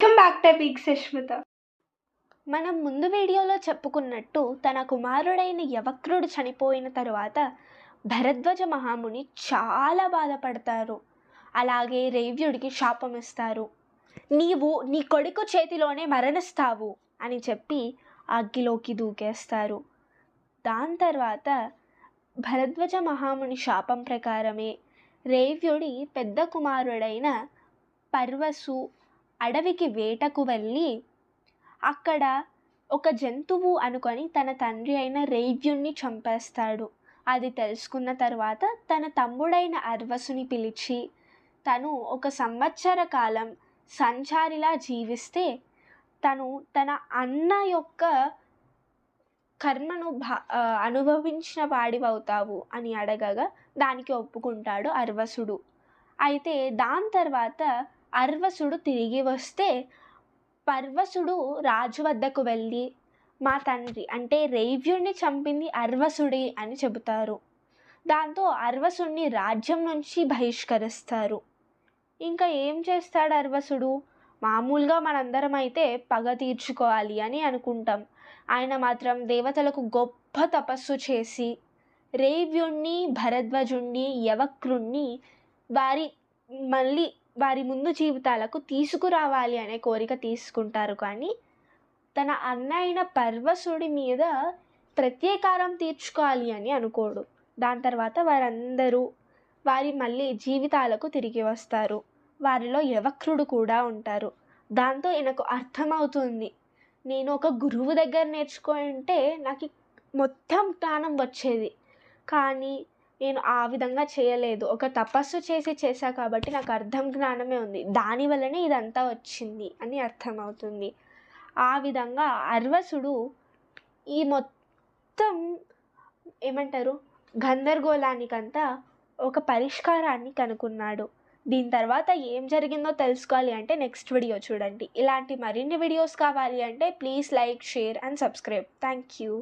Welcome back to Sushmita మనం ముందు వీడియోలో చెప్పుకున్నట్టు తన కుమారుడైన యవక్రుడు చనిపోయిన తరువాత భరద్వజ మహాముని చాలా బాధపడతారు. అలాగే రేవ్యుడికి శాపం ఇస్తారు. నీవు నీ కొడుకు చేతిలోనే మరణిస్తావు అని చెప్పి అగ్గిలోకి దూకేస్తారు. దాని తర్వాత భరద్వజ మహాముని శాపం ప్రకారమే రేవ్యుడి పెద్ద కుమారుడైన పర్వసు అడవికి వేటకు వెళ్ళి అక్కడ ఒక జంతువు అనుకొని తన తండ్రి అయిన రేవ్యుణ్ణి చంపేస్తాడు. అది తెలుసుకున్న తర్వాత తన తమ్ముడైన అర్వసుని పిలిచి తను ఒక సంవత్సర కాలం సంచారిలా జీవిస్తే తను తన అన్న యొక్క కర్మను భా అనుభవించిన వాడివవుతావు అని అడగగా దానికి ఒప్పుకుంటాడు అర్వసుడు. అయితే దాని తర్వాత అర్వసుడు తిరిగి వస్తే పర్వసుడు రాజు వద్దకు వెళ్ళి మా తండ్రి అంటే రేవ్యుణ్ణి చంపింది అర్వసుడి అని చెబుతారు. దాంతో అర్వసుడిని రాజ్యం నుంచి బహిష్కరిస్తారు. ఇంకా ఏం చేస్తాడు అర్వసుడు? మామూలుగా మనందరం అయితే పగ తీర్చుకోవాలి అని అనుకుంటాం. ఆయన మాత్రం దేవతలకు గొప్ప తపస్సు చేసి రేవ్యుణ్ణి భరద్వజుణ్ణి యవక్రుణ్ణి వారి మళ్ళీ వారి ముందు జీవితాలకు తీసుకురావాలి అనే కోరిక తీసుకుంటారు. కానీ తన అన్న అయిన పర్వసుడి మీద ప్రత్యేకారం తీర్చుకోవాలి అని అనుకోడు. దాని తర్వాత వారందరూ వారి మళ్ళీ జీవితాలకు తిరిగి వస్తారు. వారిలో యవక్రుడు కూడా ఉంటారు. దాంతో ఈయనకు అర్థమవుతుంది. నేను ఒక గురువు దగ్గర నేర్చుకుంటే నాకు మొత్తం జ్ఞానం వచ్చేది. కానీ నేను ఆ విధంగా చేయలేదు. ఒక తపస్సు చేసి చేశా కాబట్టి నాకు అర్థం జ్ఞానమే ఉంది. దాని వల్లనే ఇదంతా వచ్చింది అని అర్థమవుతుంది. ఆ విధంగా అర్వసుడు ఈ మొత్తం ఏమంటారు? గందరగోళానికంతా ఒక పరిష్కారాన్ని కనుక్కున్నాడు. దీని తర్వాత ఏం జరిగిందో తెలుసుకోవాలి అంటే నెక్స్ట్ వీడియో చూడండి. ఇలాంటి మరిన్ని వీడియోస్ కావాలి అంటే please like share and subscribe. Thank you